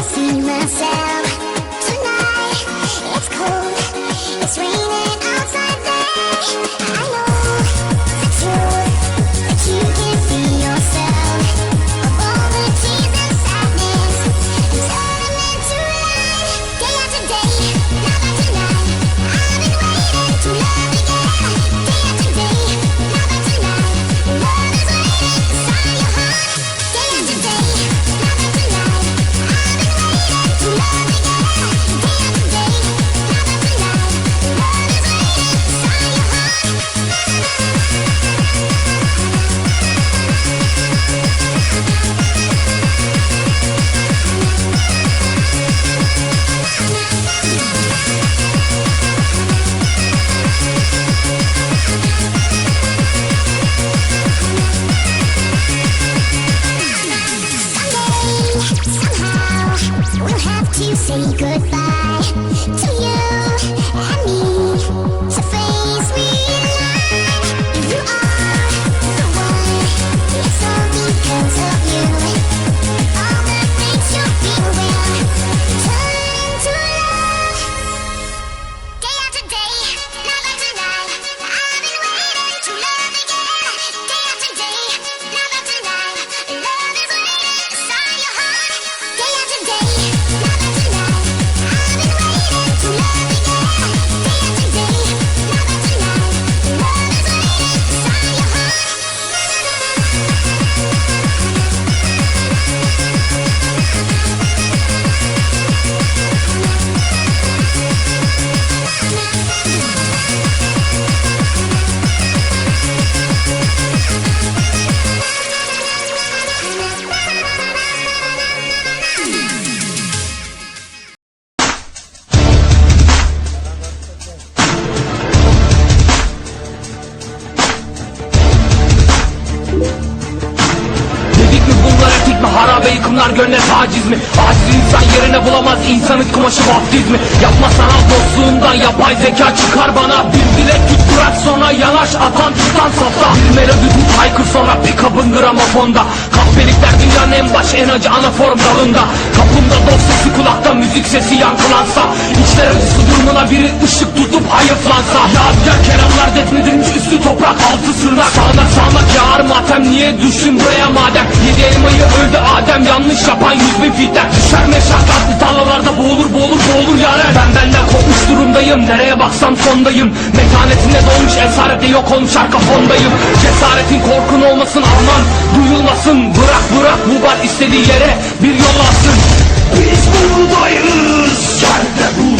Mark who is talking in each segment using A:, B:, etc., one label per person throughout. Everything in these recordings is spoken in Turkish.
A: See myself tonight. It's cold, it's raining outside there. I know.
B: Bunlar gönle taciz mi? Aciz insan yerine bulamaz insanın kumaşı baptizmi Yapma sanal dostluğundan yapay zeka çıkar bana. Bir dilek tut bırak sonra yanaş atan tutan safta melodi tut haykır sonra pick-up'ın gramofonda Kahpelikler dünyanın en baş en acı ana form dalında Kapımda dost sesi kulakta müzik sesi yankılansa İçler acısı durumuna biri ışık tutup hayıflansa Yadigar kelamlar defnedilmiş üstü toprak altı sırnak. Sağnak sağnak yağar matem niye düştün buraya madem? Yedi elmayı öldü Adem yanlış yapan yüz bin fitten Düşer meşakkatli tarlalarda boğulur boğulur boğulur yare Ben benden kopmuş durumdayım nereye baksam sondayım. Metanetinde dolmuş esarette yok olmuş arka fondayım. Cesaretin korkun olmasın aman duyulmasın. Bırak bırak bu bar istediği yere bir yol alsın
A: buradayız. Gel de bul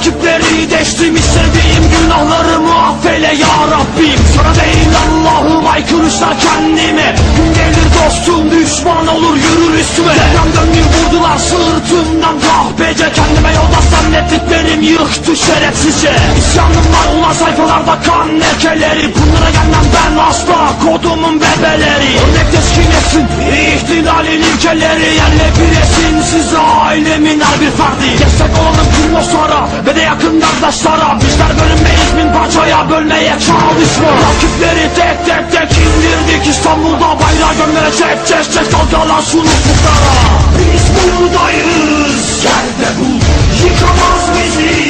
B: rakipleri deştim İstediğim günahlarımı ya Rabbim Sana değil Allah'ım aykırışlar kendime. Gün gelir dostum düşman olur yürür üstüme. Depremden bir vurdular sırtımdan kahpece Kendime yolda zannettiklerim yıktı şerefsizce. İsyanım var ulan sayfalarda kan lekeleri. Bunlara gelmem ben asla kodumun bebeleri. Örnek teskin etsin ihtilalin ilkeleri. Yerle bir etsin siz ailemin her bir ferdi. Destek olalım tüm dostlara ve de yakın arkadaşlara. Bizler bölünmeyiz bin parçaya bölmeye çalışma. Rakipleri tek tek tek indirdik. İstanbul'da bayrağı gömmeye çek çek çek dalgalan şunu ufuklara Biz buradayız. Gel de bul Yıkamaz bizi